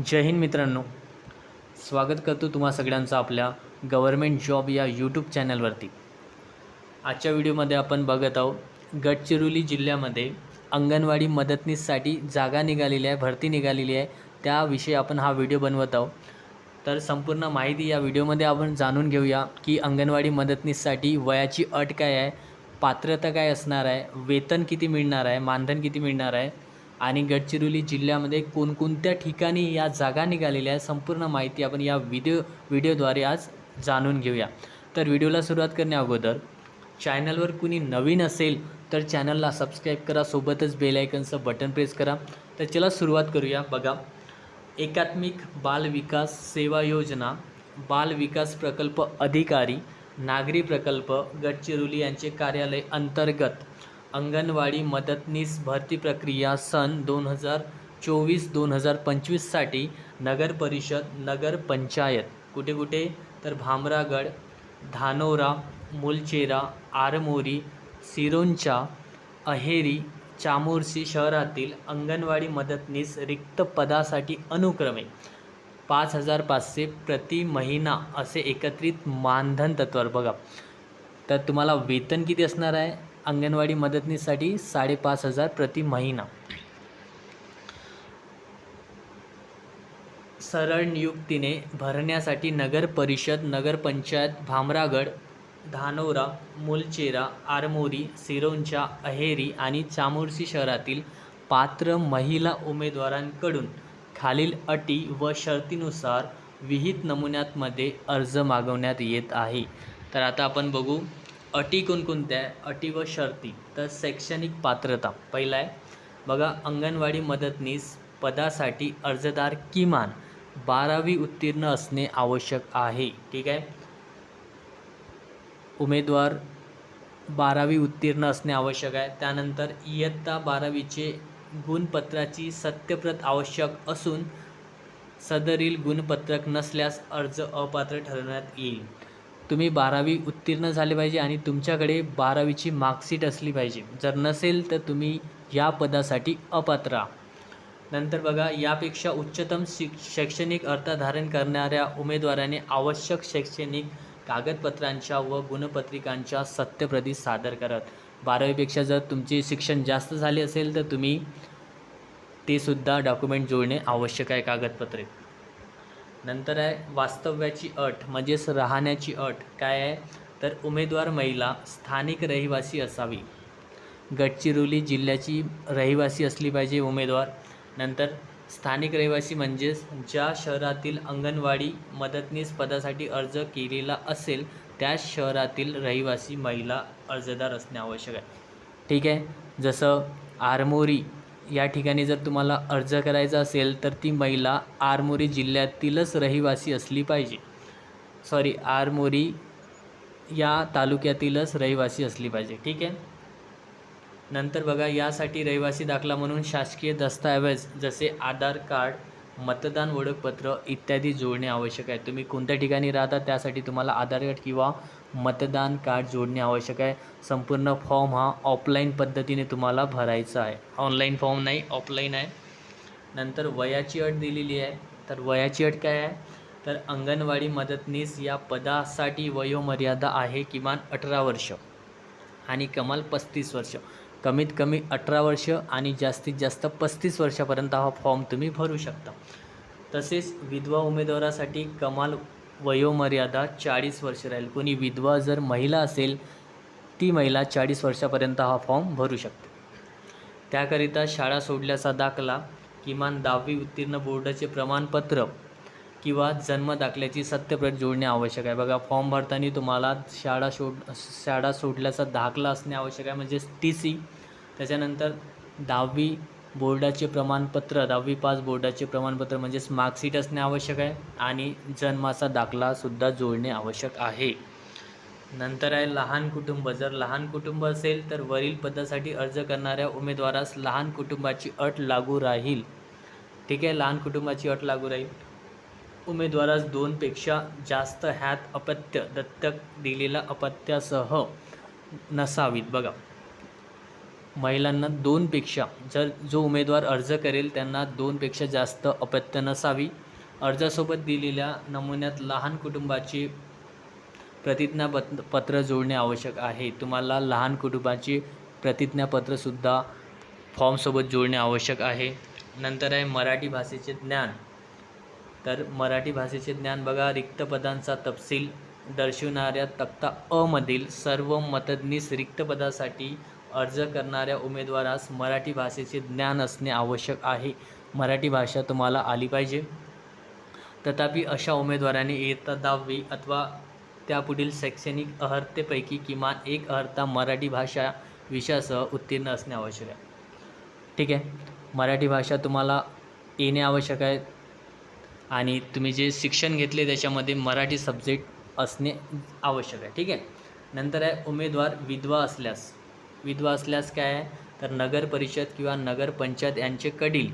जय हिंद मित्रांनो. स्वागत करतो तुम्हा सगळ्यांचं आपल्या गव्हर्मेंट जॉब या यूट्यूब चॅनलवरती. आजच्या व्हिडिओमध्ये आपण बघत आहोत गडचिरोली जिल्ह्यामध्ये अंगणवाडी मदतनीससाठी जागा निघालेली आहे भरती निघालेली आहे. त्याविषयी आपण हा व्हिडिओ बनवत आहोत. तर संपूर्ण माहिती या व्हिडिओमध्ये आपण जाणून घेऊया की अंगणवाडी मदतनीससाठी वयाची अट काय आहे पात्रता काय असणार आहे वेतन किती मिळणार आहे मानधन किती मिळणार आहे आणि गडचिरोली जिल्ह्यामध्ये कोणकोणत्या ठिकाणी या जागा निघालेल्या आहे संपूर्ण माहिती आपण या व्हिडिओ व्हिडिओद्वारे आज जाणून घेऊया. तर व्हिडिओला सुरुवात करण्या अगोदर चॅनलवर कुणी नवीन असेल तर चॅनलला सबस्क्राईब करा सोबतच बेलायकनचं बटन प्रेस करा. तर चला सुरुवात करूया. बघा एकात्मिक बाल विकास सेवा योजना बाल विकास प्रकल्प अधिकारी नागरी प्रकल्प गडचिरोली यांचे कार्यालय अंतर्गत अंगणवाडी मदतनीस भरती प्रक्रिया सन दोन हजार चोवीस दोन हजार पंचवीससाठी नगर परिषद नगर पंचायत. कुठे कुठे? तर भामरागड धानोरा मुलचेरा आरमोरी सिरोंचा अहेरी चामोर्शी शहरातील अंगणवाडी मदतनीस रिक्त पदासाठी अनुक्रमे. पाच हजार पाचशे प्रति महिना असे एकत्रित मानधन तत्वावर बघा. तर तुम्हाला वेतन किती असणार आहे? अंगणवाडी मदतनीसाठी साडेपाच हजार प्रति महिना. सरळ नियुक्तीने भरण्यासाठी नगर परिषद नगरपंचायत भामरागड धानोरा मुलचेरा आरमोरी सिरोंचा अहेरी आणि चामोर्शी शहरातील पात्र महिला उमेदवारांकडून खालील अटी व शर्तीनुसार विहित नमुन्यातमध्ये अर्ज मागवण्यात येत आहे. तर आता आपण बघू अटी कोणकोणत्या आहे? अटी व शर्ती. तर शैक्षणिक पात्रता. पहिला आहे. बघा अंगणवाडी मदतनीस पदासाठी अर्जदार किमान बारावी उत्तीर्ण असणे आवश्यक आहे. ठीक आहे? उमेदवार बारावी उत्तीर्ण असणे आवश्यक आहे. त्यानंतर इयत्ता बारावीचे गुणपत्राची सत्यप्रत आवश्यक असून सदरील गुणपत्रक नसल्यास अर्ज अपात्र ठरवण्यात येईल. तुम्ही बारावी उत्तीर्ण झाले पाहिजे आणि तुमच्याकडे बारावीची मार्कशीट असली पाहिजे. जर नसेल तर तुम्ही या पदासाठी अपात्र आहात. नंतर बघा यापेक्षा उच्चतम शिक शैक्षणिक अर्थ धारण करणाऱ्या उमेदवाराने आवश्यक शैक्षणिक कागदपत्रांच्या व गुणपत्रिकांच्या सत्यप्रती सादर करत. बारावीपेक्षा जर तुमचे शिक्षण जास्त झाले असेल तर तुम्ही ते सुद्धा डॉक्युमेंट जोडणे आवश्यक आहे कागदपत्रे. नंतर आहे वास्तव्याची अट म्हणजेच राहण्याची अट. काय आहे? तर उमेदवार महिला स्थानिक रहिवासी असावी. गडचिरोली जिल्ह्याची रहिवासी असली पाहिजे उमेदवार. नंतर स्थानिक रहिवासी म्हणजेच ज्या शहरातील अंगणवाडी मदतनीस पदासाठी अर्ज केलेला असेल त्या शहरातील रहिवासी महिला अर्जदार असणे आवश्यक आहे. ठीक आहे? जसं आरमोरी या ठिकाणी जर तुम्हाला अर्ज करायचा असेल तर ती महिला आरमोरी जिल्ह्यातीलच रहिवासी असली पाहिजे. सॉरी आरमोरी या तालुक्यातीलच रहिवासी असली पाहिजे. ठीक आहे? नंतर बघा यासाठी रहिवासी दाखला म्हणून शासकीय दस्तऐवज जसे आधार कार्ड मतदान ओळखपत्र इत्यादी जोडणे आवश्यक आहे. तुम्ही कोणत्या ठिकाणी राहता त्यासाठी तुम्हाला आधार कार्ड किंवा मतदान कार्ड जोडणे आवश्यक आहे. संपूर्ण फॉर्म हा ऑफलाईन पद्धतीने तुम्हाला भरायचा आहे. ऑनलाईन फॉर्म नाही ऑफलाईन आहे. नंतर वयाची अट दिलेली आहे. तर वयाची अट काय आहे? तर अंगणवाडी मदतनीस या पदासाठी वयोमर्यादा आहे किमान अठरा वर्ष आणि कमाल पस्तीस वर्ष. कमीत कमी अठरा वर्ष आणि जास्तीत जास्त पस्तीस वर्षापर्यंत हा फॉर्म तुम्ही भरू शकता. तसेच विधवा उमेदवारासाठी कमाल वयोमर्यादा चाळीस वर्ष राहील. कोणी विधवा जर महिला असेल ती महिला चाळीस वर्षापर्यंत हा फॉर्म भरू शकते. त्याकरिता शाळा सोडल्याचा दाखला किमान दहावी उत्तीर्ण बोर्डाचे प्रमाणपत्र किंवा जन्म दाखल्याची सत्यप्रत जोडणे आवश्यक आहे. बघा फॉर्म भरताना तुम्हाला शाळा सोड शाळा सोडल्याचा दाखला असणे आवश्यक आहे. म्हणजेच टी सी त्याच्यानंतर दहावी बोर्डाचे प्रमाणपत्र दहावी पास बोर्डाचे प्रमाणपत्र म्हणजेच मार्कशीट असणे आवश्यक आहे आणि जन्माचा दाखलासुद्धा जोडणे आवश्यक आहे. नंतर आहे लहान कुटुंब. जर लहान कुटुंब असेल तर वरील पदासाठी अर्ज करणाऱ्या उमेदवारास लहान कुटुंबाची अट लागू राहील. ठीक आहे? लहान कुटुंबाची अट लागू राहील. उमेदवारास दोनपेक्षा जास्त ह्यात अपत्य दत्तक दिलेल्या अपत्यासह नसावीत. बघा. महिलांना दोनपेक्षा जर जो उमेदवार अर्ज करेल त्यांना दोनपेक्षा जास्त अपत्य नसावी. अर्जासोबत दिलेल्या नमुन्यात लहान कुटुंबाची प्रतिज्ञापत पत्र जोडणे आवश्यक आहे. तुम्हाला लहान कुटुंबाची प्रतिज्ञापत्रसुद्धा फॉर्मसोबत जोडणे आवश्यक आहे. नंतर आहे मराठी भाषेचे ज्ञान. तर मराठी भाषेचे ज्ञान बघा रिक्त पदांचा तपशील दर्शवणाऱ्या तक्ता अ मधील सर्व मतदनीस रिक्त पदासाठी अर्ज करणाऱ्या उमेदवारास मराठी भाषेचे ज्ञान असणे आवश्यक आहे. मराठी भाषा तुम्हाला आली पाहिजे. तथापि अशा उमेदवाराने इयत्ता दहावी अथवा त्यापुढील शैक्षणिक अर्हतेपैकी किमान एक अर्हता मराठी भाषा विषयासह उत्तीर्ण असणे आवश्यक आहे. ठीक आहे. मराठी भाषा तुम्हाला येणे आवश्यक आहे आणि तुम्ही जे शिक्षण घेतले त्याच्यामध्ये मराठी सब्जेक्ट असणे आवश्यक आहे. ठीक आहे. नंतर आहे उमेदवार विधवा असल्यास. विधवा असल्यास काय? तर नगर परिषद किंवा नगरपंचायत यांचेकडील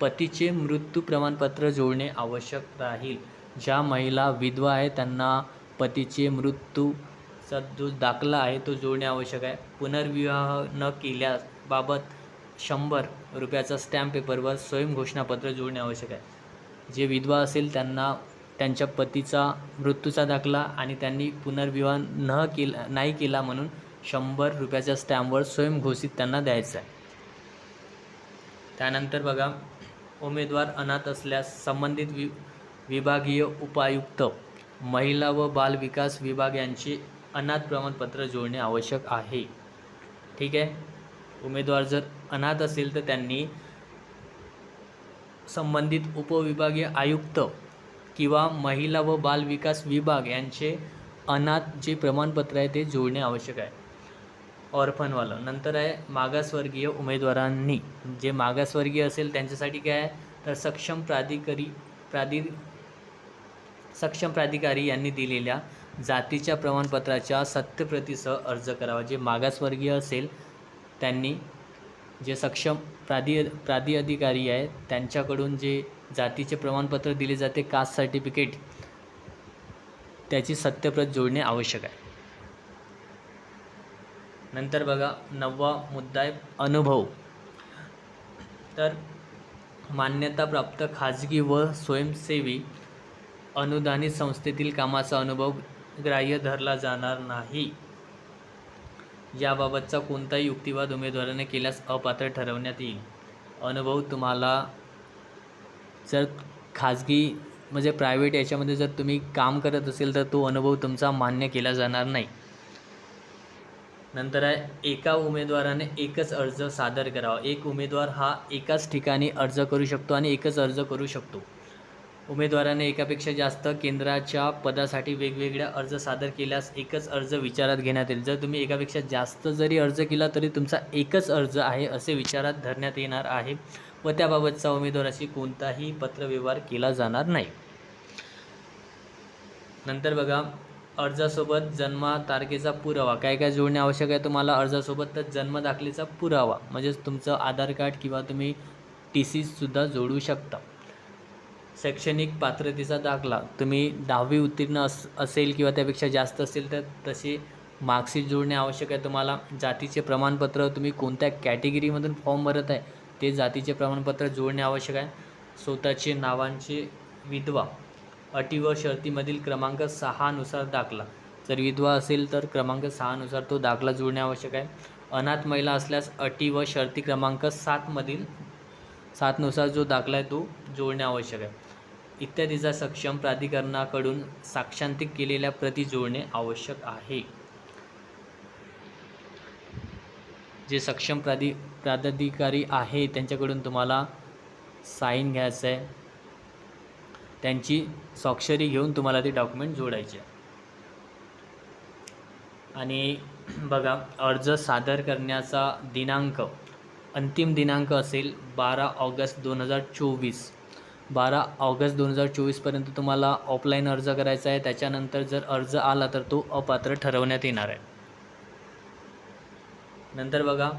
पतीचे मृत्यू प्रमाणपत्र जोडणे आवश्यक राहील. ज्या महिला विधवा आहे त्यांना पतीचे मृत्यूचा जो दाखला आहे तो जोडणे आवश्यक आहे. पुनर्विवाह न केल्यास बाबत शंभर रुपयाचा स्टॅम्प पेपरवर स्वयं घोषणापत्र जोडणे आवश्यक आहे. जे विधवा असेल त्यांना त्यांच्या पतीचा मृत्यूचा दाखला आणि त्यांनी पुनर्विवाह न केला नाही केला म्हणून शंभर रुपयाच्या स्टॅम्पवर स्वयंघोषित त्यांना द्यायचं आहे. त्यानंतर बघा उमेदवार अनाथ असल्यास संबंधित वि विभागीय उपायुक्त महिला व बालविकास विभाग यांचे अनाथ प्रमाणपत्र जोडणे आवश्यक आहे. ठीक आहे? उमेदवार जर अनाथ असेल तर त्यांनी संबंधित उपविभागीय आयुक्त किंवा महिला व बालविकास विभाग यांचे अनाथ जे प्रमाणपत्र आहे ते जोडणे आवश्यक आहे. ऑर्फनवालं. नंतर आहे मागासवर्गीय उमेदवारांनी. जे मागासवर्गीय असेल त्यांच्यासाठी काय आहे? तर सक्षम प्राधिकारी प्राधि सक्षम प्राधिकारी यांनी दिलेल्या जातीच्या प्रमाणपत्राच्या सत्यप्रतीसह अर्ज करावा. जे मागासवर्गीय असेल त्यांनी जे सक्षम प्राधि प्राधि अधिकारी आहे त्यांच्याकडून जे जातीचे प्रमाणपत्र दिले जाते कास्ट सर्टिफिकेट त्याची सत्यप्रत जोडणे आवश्यक आहे. नंतर बघा नववा मुद्दा आहे अनुभव. तर मान्यताप्राप्त खाजगी व स्वयंसेवी अनुदानित संस्थेतील कामाचा अनुभव ग्राह्य धरला जाणार नाही. याबाबतचा कोणताही युक्तिवाद उमेदवाराने केल्यास अपात्र ठरवण्यात येईल. अनुभव तुम्हाला जर खाजगी म्हणजे प्रायव्हेट याच्यामध्ये जर तुम्ही काम करत असेल तर तो अनुभव तुमचा मान्य केला जाणार नाही. नंतर आहे एका उमेदवाराने एकच अर्ज सादर करावा. एक उमेदवार हा एकाच ठिकाणी अर्ज करू शकतो आणि एकच अर्ज करू शकतो. उमेदवाराने एकापेक्षा जास्त केंद्राच्या पदासाठी वेगवेगळ्या अर्ज सादर केल्यास एकच अर्ज विचारात घेण्यात येईल. जर तुम्ही एकापेक्षा जास्त जरी अर्ज केला तरी तुमचा एकच अर्ज आहे असे विचारात धरण्यात येणार आहे व त्याबाबतचा उमेदवाराशी कोणताही पत्रव्यवहार केला जाणार नाही. नंतर बघा अर्जासोबत जन्म तारखेचा पुरावा. काय काय जोडणे आवश्यक आहे? तुम्हाला अर्जासोबत तर जन्मदाखलेचा पुरावा. म्हणजेच तुमचं आधार कार्ड किंवा तुम्ही टी सीसुद्धा जोडू शकता. शैक्षणिक पात्रतेचा दाखला. तुम्ही दहावी उत्तीर्ण अस असेल किंवा त्यापेक्षा जास्त असेल तर तसे मार्कशीट जोडणे आवश्यक आहे तुम्हाला. जातीचे प्रमाणपत्र तुम्ही कोणत्या कॅटेगरीमधून फॉर्म भरत आहे ते जातीचे प्रमाणपत्र जोडणे आवश्यक आहे. स्वतःचे नावांचे विधवा. अटी व शर्तीमधील क्रमांक सहानुसार दाखला. जर विधवा असेल तर क्रमांक सहानुसार तो दाखला जोडणे आवश्यक आहे. अनाथ महिला असल्यास अटी व शर्ती क्रमांक सातमधील सातनुसार जो दाखला आहे तो जोडणे आवश्यक आहे. इत्यादीचा सक्षम प्राधिकरणाकडून साक्षांतिक केलेल्या प्रती जोडणे आवश्यक आहे. जे सक्षम प्राधि प्राधिकारी आहे त्यांच्याकडून तुम्हाला साईन घ्यायचं आहे. त्यांची स्वाक्षरी घेऊन तुम्हाला ते डॉक्युमेंट जोडायचे. आणि बघा अर्ज सादर करण्याचा दिनांक अंतिम दिनांक असेल बारा ऑगस्ट दोन हजार चोवीस. बारा ऑगस्ट दोन हजार चोवीसपर्यंत तुम्हाला ऑफलाईन अर्ज करायचा आहे. त्याच्यानंतर जर अर्ज आला तर तो अपात्र ठरवण्यात येणार आहे. नंतर बघा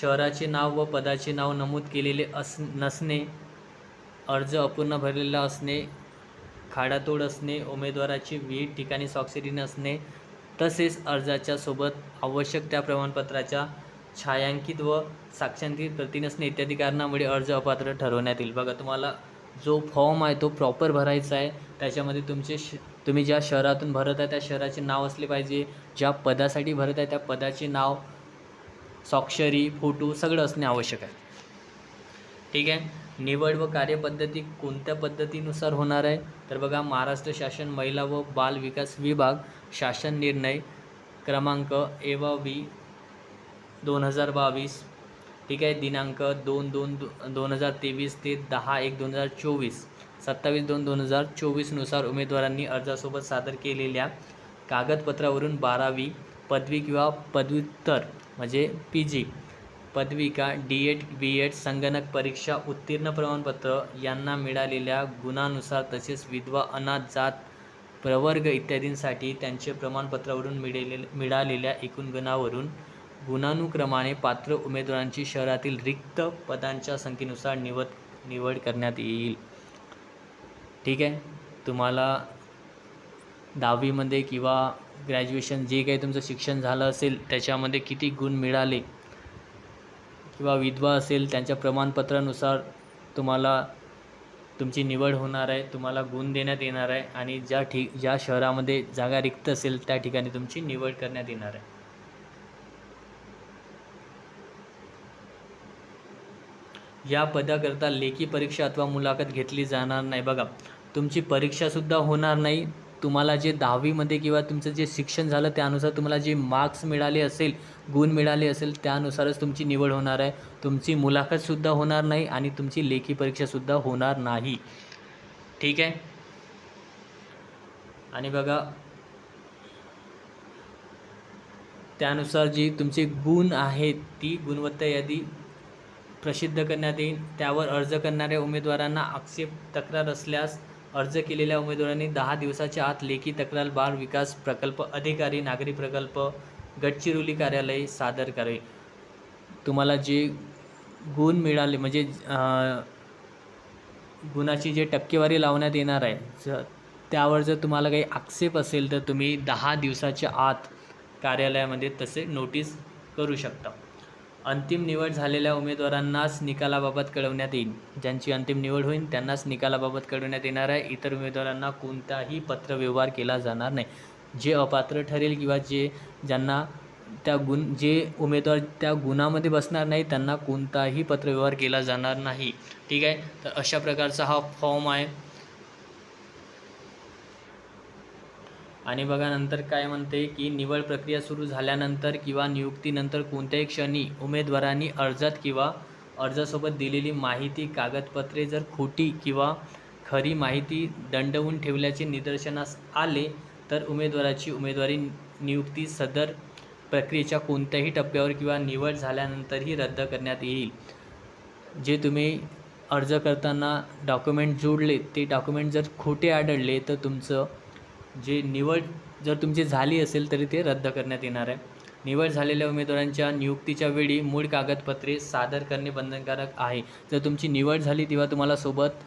शहराचे नाव व पदाचे नाव नमूद केलेले अस नसणे अर्ज अपूर्ण भरलेला असणे खाडातोड असणे उमेदवाराची विविध ठिकाणी स्वाक्षरी नसणे तसेच अर्जाच्या सोबत आवश्यक त्या प्रमाणपत्राच्या छायांकित व साक्षांकित प्रती नसणे इत्यादी कारणामुळे अर्ज अपात्र ठरवण्यात येईल. बघा तुम्हाला जो फॉर्म आहे तो प्रॉपर भरायचा आहे. त्याच्यामध्ये तुमचे श तुम्ही ज्या शहरातून भरत आहे त्या शहराचे नाव असले पाहिजे. ज्या पदासाठी भरत आहे त्या पदाचे नाव स्वाक्षरी फोटो सगळं असणे आवश्यक आहे. ठीक आहे? निवड व कार्यपद्धती कोणत्या पद्धतीनुसार होणार आहे? तर बघा महाराष्ट्र शासन महिला व बाल विकास विभाग शासन निर्णय क्रमांक ए व बी दोन हजार बावीस ठीक आहे? दिनांक दोन दोन दो दोन हजार तेवीस ते दहा एक दोन हजार चोवीस सत्तावीस दोन दोन हजार चोवीसनुसार उमेदवारांनी अर्जासोबत सादर केलेल्या कागदपत्रावरून बारावी पदवी किंवा पदव्युत्तर म्हणजे पी जी पदविका डी एड बी एड संगणक परीक्षा उत्तीर्ण प्रमाणपत्र यांना मिळालेल्या गुणानुसार तसेच विधवा अनाथ जात प्रवर्ग इत्यादींसाठी त्यांचे प्रमाणपत्रावरून मिळेले मिळालेल्या एकूण गुणावरून गुणानुक्रमाने पात्र उमेदवारांची शहरातील रिक्त पदांच्या संख्येनुसार निवड निवड करण्यात येईल. ठीक आहे? तुम्हाला दहावीमध्ये किंवा ग्रॅज्युएशन जे काही तुमचं शिक्षण झालं असेल त्याच्यामध्ये किती गुण मिळाले? किंवा विधवा असेल त्यांच्या प्रमाणपत्रानुसार तुम्हाला तुमची निवड होणार आहे तुम्हाला गुण देण्यात येणार आहे आणि ज्या ठी ज्या शहरामध्ये जागा रिक्त असेल त्या ठिकाणी तुमची निवड करण्यात येणार आहे. या पदाकरता लेखी परीक्षा अथवा मुलाखत घेतली जाणार नाही. बघा तुमची परीक्षासुद्धा होणार नाही. तुम्हाला जे दहावीमध्ये किंवा तुमचं जे शिक्षण झालं त्यानुसार तुम्हाला जे मार्क्स मिळाले असेल गुण मिळाले असेल त्यानुसारच तुमची निवड होणार आहे. तुमची मुलाखतसुद्धा होणार नाही आणि तुमची लेखी परीक्षासुद्धा होणार नाही. ठीक आहे? आणि बघा त्यानुसार जी तुमचे गुण आहेत ती गुणवत्ता यादी प्रसिद्ध करण्यात येईल. त्यावर अर्ज करणाऱ्या उमेदवारांना आक्षेप तक्रार असल्यास अर्ज केलेल्या उमेदवारांनी दहा दिवसाच्या आत लेखी तक्रार बाल विकास प्रकल्प अधिकारी नागरी प्रकल्प गडचिरोली कार्यालय सादर करावे. तुम्हाला जे गुण मिळाले म्हणजे गुणाची जे टक्केवारी लावण्यात येणार आहे जर त्यावर जर तुम्हाला काही आक्षेप असेल तर तुम्ही दहा दिवसाच्या आत कार्यालयामध्ये तसे नोटीस करू शकता. अंतिम निवड झालेल्या उमेदवारांनाच निकालाबाबत कळवण्यात येईल. ज्यांची अंतिम निवड होईल त्यांनाच निकालाबाबत कळवण्यात येणार आहे. इतर उमेदवारांना कोणताही पत्रव्यवहार केला जाणार नाही. जे अपात्र ठरेल किंवा जे ज्यांना त्या गुण जे उमेदवार त्या गुणामध्ये बसणार नाही त्यांना कोणताही पत्रव्यवहार केला जाणार नाही. ठीक आहे? तर अशा प्रकारचा हा फॉर्म आहे. आणि बघा नंतर काय म्हणते की निवड प्रक्रिया सुरू झाल्यानंतर किंवा नियुक्तीनंतर कोणत्याही क्षणी उमेदवारांनी अर्जात किंवा अर्जासोबत दिलेली माहिती कागदपत्रे जर खोटी किंवा खरी माहिती दंडवून ठेवल्याचे निदर्शनास आले तर उमेदवाराची उमेदवारी नियुक्ती सदर प्रक्रियेच्या कोणत्याही टप्प्यावर किंवा निवड झाल्यानंतरही रद्द करण्यात येईल. जे तुम्ही अर्ज करताना डॉक्युमेंट जोडले ते डॉक्युमेंट जर खोटे आढळले तर तुमचं जे निवड जर तुमची झाली असेल तरी ते रद्द करण्यात येणार आहे. निवड झालेल्या उमेदवारांच्या नियुक्तीच्या वेळी मूळ कागदपत्रे सादर करणे बंधनकारक आहे. जर तुमची निवड झाली तेव्हा तुम्हाला सोबत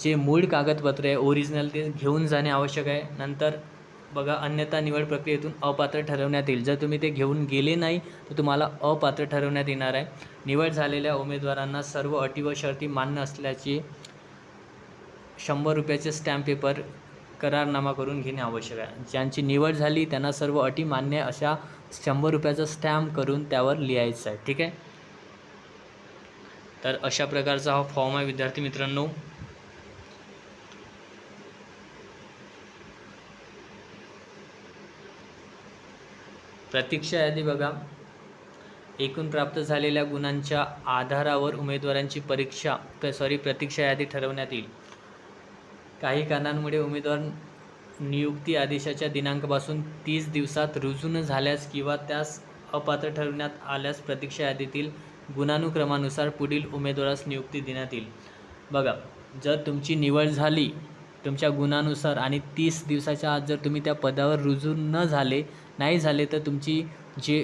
जे मूळ कागदपत्रे आहे ओरिजिनल ते घेऊन जाणे आवश्यक आहे. नंतर बघा अन्यथा निवड प्रक्रियेतून अपात्र ठरवण्यात येईल. जर तुम्ही ते घेऊन गेले नाही तर तुम्हाला अपात्र ठरवण्यात येणार आहे. निवड झालेल्या उमेदवारांना सर्व अटी व शर्ती मान्य असल्याचे शंभर रुपयाचे स्टॅम्प पेपर करारनामा करून घेणे आवश्यक आहे. ज्यांची निवड झाली त्यांना सर्व अटी मान्य अशा शंभर रुपयाचा स्टॅम्प करून त्यावर लिहायचं आहे. ठीक आहे? तर अशा प्रकारचा हा फॉर्म आहे विद्यार्थी मित्रांनो. प्रतीक्षा यादी बघा. एकूण प्राप्त झालेल्या गुणांच्या आधारावर उमेदवारांची परीक्षा सॉरी प्रतीक्षा यादी ठरवण्यात येईल. काही कारणांमुळे उमेदवार नियुक्ती आदेशाच्या दिनांकापासून तीस दिवसात रुजू न झाल्यास किंवा त्यास अपात्र ठरवण्यात आल्यास प्रतीक्षा यादीतील गुणानुक्रमानुसार पुढील उमेदवारास नियुक्ती देण्यात येईल. बघा जर तुमची निवड झाली तुमच्या गुणानुसार आणि तीस दिवसाच्या आत जर तुम्ही त्या पदावर रुजू न झाले नाही झाले तर तुमची जे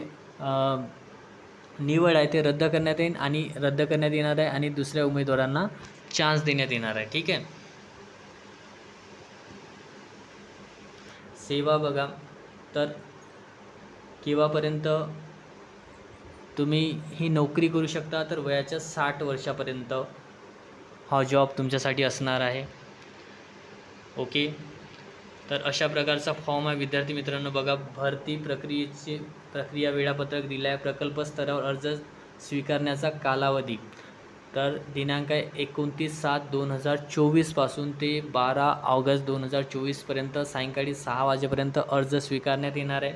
निवड आहे ते रद्द करण्यात येईल आणि रद्द करण्यात येणार आहे आणि दुसऱ्या उमेदवारांना चान्स देण्यात येणार आहे. ठीक आहे? सेवा बघा. तर केव्हापर्यंत तुम्ही ही नोकरी करू शकता तर वयाच्या साठ वर्षापर्यंत हा जॉब तुमच्यासाठी असणार आहे. ओके तर अशा प्रकारचा फॉर्म आहे. विद्यार्थी मित्रांनो बघा भरती प्रक्रियेची प्रक्रिया वेळापत्रक दिलं आहे प्रकल्प स्तरावर अर्ज स्वीकारण्याचा कालावधी. तर दिनांक एकोणतीस सात दोन हजार चोवीसपासून ते बारा ऑगस्ट दोन हजार चोवीसपर्यंत सायंकाळी सहा वाजेपर्यंत अर्ज स्वीकारण्यात येणार आहे.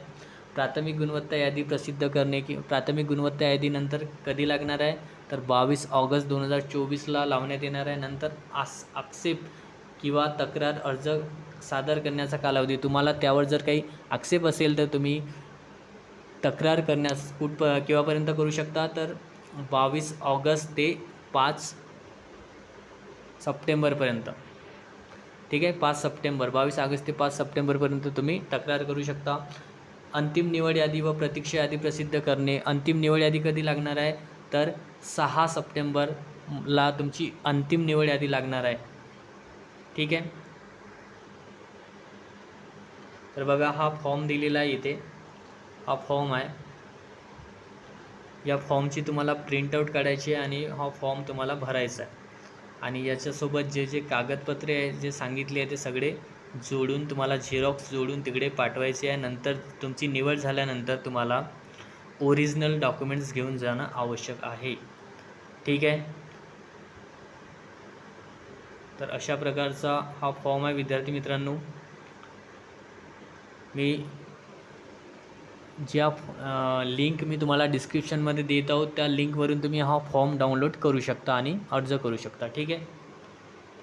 प्राथमिक गुणवत्ता यादी प्रसिद्ध करणे की प्राथमिक गुणवत्ता यादीनंतर कधी लागणार आहे? तर बावीस ऑगस्ट दोन हजार चोवीसला लावण्यात येणार आहे. नंतर आस आक्षेप किंवा तक्रार अर्ज सादर करण्याचा कालावधी. तुम्हाला त्यावर जर काही आक्षेप असेल तर तुम्ही तक्रार करण्यास कुठ केव्हापर्यंत करू शकता? तर बावीस ऑगस्ट ते पाच सप्टेंबरपर्यंत. ठीक आहे? पाच सप्टेंबर. बावीस ऑगस्ट ते पाच सप्टेंबरपर्यंत तुम्ही तक्रार करू शकता. अंतिम निवड यादी व प्रतीक्षा यादी प्रसिद्ध करणे. अंतिम निवड यादी कधी लागणार आहे? तर सहा सप्टेंबरला तुमची अंतिम निवड यादी लागणार आहे. ठीक आहे? तर बघा हा फॉर्म दिलेला आहे इथे. हा फॉर्म आहे. या फॉर्मची तुम्हाला प्रिंटआउट काढायची आहे आणि हा फॉर्म तुम्हाला भरायचा आहे. आणि याच्यासोबत जे जे कागदपत्रे आहे जे सांगितले आहे ते सगळे जोडून तुम्हाला झेरॉक्स जोडून तिकडे पाठवायचे आहे. नंतर तुमची निवड झाल्यानंतर तुम्हाला ओरिजिनल डॉक्युमेंट्स घेऊन जाणं आवश्यक आहे. ठीक आहे? तर अशा प्रकारचा हा फॉर्म आहे विद्यार्थी मित्रांनो. मी ज्या लिंक मी तुम्हाला डिस्क्रिप्शनमध्ये देत आहोत त्या लिंकवरून तुम्ही हा फॉर्म डाउनलोड करू शकता आणि अर्ज करू शकता ठीक आहे?